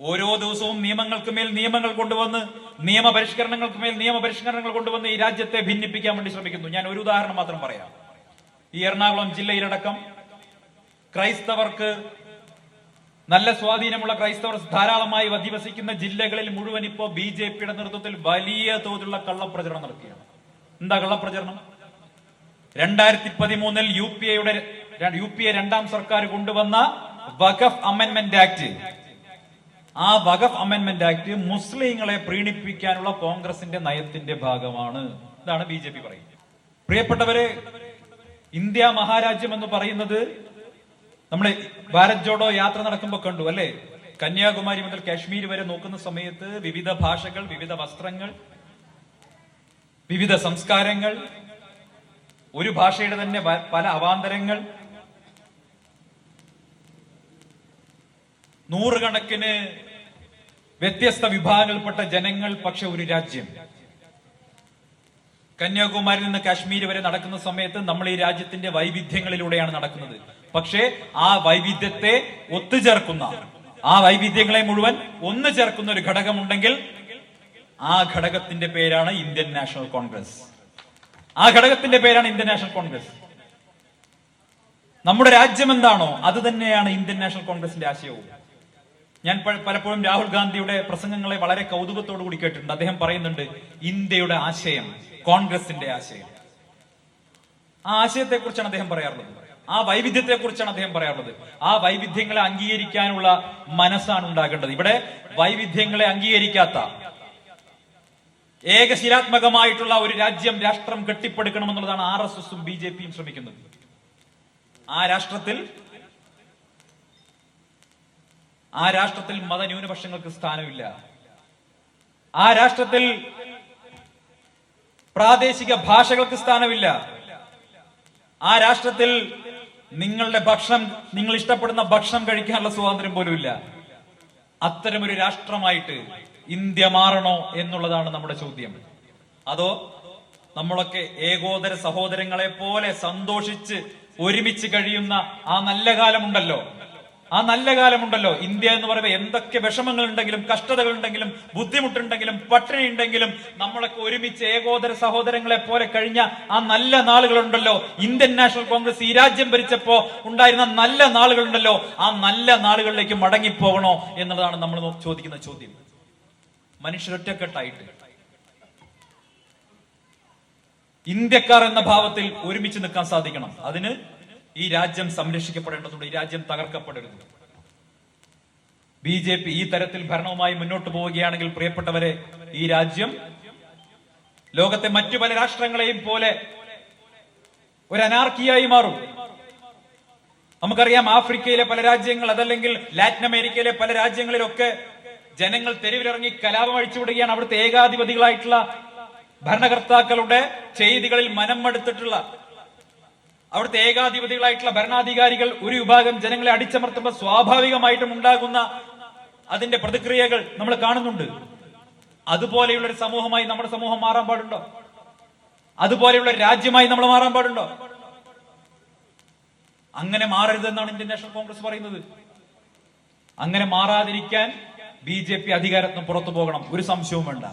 ഓരോ ദിവസവും നിയമങ്ങൾക്ക് മേൽ നിയമങ്ങൾ കൊണ്ടുവന്ന് നിയമപരിഷ്കരണങ്ങൾക്ക് മേൽ നിയമപരിഷ്കരണങ്ങൾ കൊണ്ടുവന്ന് ഈ രാജ്യത്തെ ഭിന്നിപ്പിക്കാൻ വേണ്ടി ശ്രമിക്കുന്നു. ഞാൻ ഒരു ഉദാഹരണം മാത്രം പറയാം. ഈ എറണാകുളം ജില്ലയിലടക്കം ക്രൈസ്തവർക്ക് നല്ല സ്വാധീനമുള്ള ക്രൈസ്തവർ ധാരാളമായി അധിവസിക്കുന്ന ജില്ലകളിൽ മുഴുവൻ ഇപ്പോ ബി ജെ പിയുടെ നേതൃത്വത്തിൽ വലിയ തോതിലുള്ള കള്ളപ്രചരണം നടക്കുകയാണ്. എന്താ കള്ളപ്രചരണം? രണ്ടായിരത്തി പതിമൂന്നിൽ യു പി എയുടെ യു പി എ രണ്ടാം സർക്കാർ കൊണ്ടുവന്ന വഖഫ് അമെന്റ്മെന്റ് ആക്ട് ആ വഖഫ് അമെന്റ്മെന്റ് ആക്ട് മുസ്ലിങ്ങളെ പ്രീണിപ്പിക്കാനുള്ള കോൺഗ്രസിന്റെ നയത്തിന്റെ ഭാഗമാണ് ഇതാണ് ബി ജെ പി പറയുന്നത്. പ്രിയപ്പെട്ടവരെ ഇന്ത്യ മഹാരാജ്യം എന്ന് പറയുന്നത് നമ്മൾ ഭാരത് ജോഡോ യാത്ര നടക്കുമ്പോൾ കണ്ടു അല്ലെ? കന്യാകുമാരി മുതൽ കാശ്മീർ വരെ നോക്കുന്ന സമയത്ത് വിവിധ ഭാഷകൾ വിവിധ വസ്ത്രങ്ങൾ വിവിധ സംസ്കാരങ്ങൾ ഒരു ഭാഷയുടെ തന്നെ പല അവാന്തരങ്ങൾ. നൂറുകണക്കിന് വ്യത്യസ്ത വിഭാഗങ്ങളിൽപ്പെട്ട ജനങ്ങൾ പക്ഷെ ഒരു രാജ്യം. കന്യാകുമാരിയിൽ നിന്ന് കാശ്മീർ വരെ നടക്കുന്ന സമയത്ത് നമ്മൾ ഈ രാജ്യത്തിന്റെ വൈവിധ്യങ്ങളിലൂടെയാണ് നടക്കുന്നത്. പക്ഷേ ആ വൈവിധ്യത്തെ ഒത്തുചേർക്കുന്ന ആ വൈവിധ്യങ്ങളെ മുഴുവൻ ഒന്നു ചേർക്കുന്ന ഒരു ഘടകമുണ്ടെങ്കിൽ ആ ഘടകത്തിന്റെ പേരാണ് ഇന്ത്യൻ നാഷണൽ കോൺഗ്രസ്. ആ ഘടകത്തിന്റെ പേരാണ് ഇന്ത്യൻ നാഷണൽ കോൺഗ്രസ്. നമ്മുടെ രാജ്യം എന്താണോ അത് തന്നെയാണ് ഇന്ത്യൻ നാഷണൽ കോൺഗ്രസിന്റെ ആശയവും. ഞാൻ പലപ്പോഴും രാഹുൽ ഗാന്ധിയുടെ പ്രസംഗങ്ങളെ വളരെ കൗതുകത്തോടു കൂടി കേട്ടിട്ടുണ്ട്. അദ്ദേഹം പറയുന്നുണ്ട് ഇന്ത്യയുടെ ആശയം കോൺഗ്രസിന്റെ ആശയം. ആ ആശയത്തെ കുറിച്ചാണ് അദ്ദേഹം പറയാറുള്ളത്. ആ വൈവിധ്യത്തെ കുറിച്ചാണ് അദ്ദേഹം പറയാറുള്ളത്. ആ വൈവിധ്യങ്ങളെ അംഗീകരിക്കാനുള്ള മനസ്സാണ് ഉണ്ടാകേണ്ടത്. ഇവിടെ വൈവിധ്യങ്ങളെ അംഗീകരിക്കാത്ത ഏകശിലാത്മകമായിട്ടുള്ള ഒരു രാജ്യം രാഷ്ട്രം കെട്ടിപ്പടുക്കണമെന്നുള്ളതാണ് ആർ എസ് എസും ബി ജെ പിയും ശ്രമിക്കുന്നത്. ആ രാഷ്ട്രത്തിൽ ആ രാഷ്ട്രത്തിൽ മതന്യൂനപക്ഷങ്ങൾക്ക് സ്ഥാനമില്ല. ആ രാഷ്ട്രത്തിൽ പ്രാദേശിക ഭാഷകൾക്ക് സ്ഥാനമില്ല. ആ രാഷ്ട്രത്തിൽ നിങ്ങളുടെ ഭക്ഷണം നിങ്ങൾ ഇഷ്ടപ്പെടുന്ന ഭക്ഷണം കഴിക്കാനുള്ള സ്വാതന്ത്ര്യം പോലും ഇല്ല അത്തരമൊരു രാഷ്ട്രമായിട്ട് ഇന്ത്യ മാറണോ എന്നുള്ളതാണ് നമ്മുടെ ചോദ്യം. അതോ നമ്മളൊക്കെ ഏകോദര സഹോദരങ്ങളെ പോലെ സന്തോഷിച്ച് ഒരുമിച്ച് കഴിയുന്ന ആ നല്ല കാലമുണ്ടല്ലോ? ആ നല്ല കാലമുണ്ടല്ലോ. ഇന്ത്യ എന്ന് പറയുമ്പോൾ എന്തൊക്കെ വിഷമങ്ങൾ ഉണ്ടെങ്കിലും കഷ്ടതകൾ ഉണ്ടെങ്കിലും ബുദ്ധിമുട്ടുണ്ടെങ്കിലും പട്ടിണി ഉണ്ടെങ്കിലും നമ്മളൊക്കെ ഒരുമിച്ച് ഏകോദര സഹോദരങ്ങളെ പോലെ കഴിഞ്ഞ ആ നല്ല നാളുകളുണ്ടല്ലോ. ഇന്ത്യൻ നാഷണൽ കോൺഗ്രസ് ഈ രാജ്യം ഭരിച്ചപ്പോ ഉണ്ടായിരുന്ന നല്ല നാളുകളുണ്ടല്ലോ. ആ നല്ല നാളുകളിലേക്ക് മടങ്ങിപ്പോകണോ എന്നുള്ളതാണ് നമ്മൾ ചോദിക്കുന്ന ചോദ്യം. മനുഷ്യരൊറ്റക്കെട്ടായിട്ട് ഇന്ത്യക്കാർ എന്ന ഭാവത്തിൽ ഒരുമിച്ച് നിൽക്കാൻ സാധിക്കണം. അതിന് ഈ രാജ്യം സംരക്ഷിക്കപ്പെടേണ്ടതുണ്ട് ഈ രാജ്യം തകർക്കപ്പെടരുത്. ബി ജെ പി ഈ തരത്തിൽ ഭരണവുമായി മുന്നോട്ട് പോവുകയാണെങ്കിൽ പ്രിയപ്പെട്ടവരെ ഈ രാജ്യം ലോകത്തെ മറ്റു പല രാഷ്ട്രങ്ങളെയും പോലെ ഒരു അനാർക്കിയായി മാറും. നമുക്കറിയാം ആഫ്രിക്കയിലെ പല രാജ്യങ്ങൾ അതല്ലെങ്കിൽ ലാറ്റിൻ അമേരിക്കയിലെ പല രാജ്യങ്ങളിലൊക്കെ ജനങ്ങൾ തെരുവിലിറങ്ങി കലാപം അഴിച്ചുവിടുകയാണ് അവിടുത്തെ ഏകാധിപതികളായിട്ടുള്ള ഭരണകർത്താക്കളുടെ ചെയ്തികളിൽ മനം മടുത്തിട്ടുള്ള അവിടുത്തെ ഏകാധിപതികളായിട്ടുള്ള ഭരണാധികാരികൾ ഒരു വിഭാഗം ജനങ്ങളെ അടിച്ചമർത്തുമ്പോൾ സ്വാഭാവികമായിട്ടും ഉണ്ടാകുന്ന അതിന്റെ പ്രതിക്രിയകൾ നമ്മൾ കാണുന്നുണ്ട്. അതുപോലെയുള്ള ഒരു സമൂഹമായി നമ്മുടെ സമൂഹം മാറാൻ പാടുണ്ടോ? അതുപോലെയുള്ള രാജ്യമായി നമ്മൾ മാറാൻ പാടുണ്ടോ? അങ്ങനെ മാറരുതെന്നാണ് ഇന്ത്യൻ നാഷണൽ കോൺഗ്രസ് പറയുന്നത്. അങ്ങനെ മാറാതിരിക്കാൻ ബി ജെ പി അധികാരത്തിന് പുറത്തു പോകണം. ഒരു സംശയവും വേണ്ട.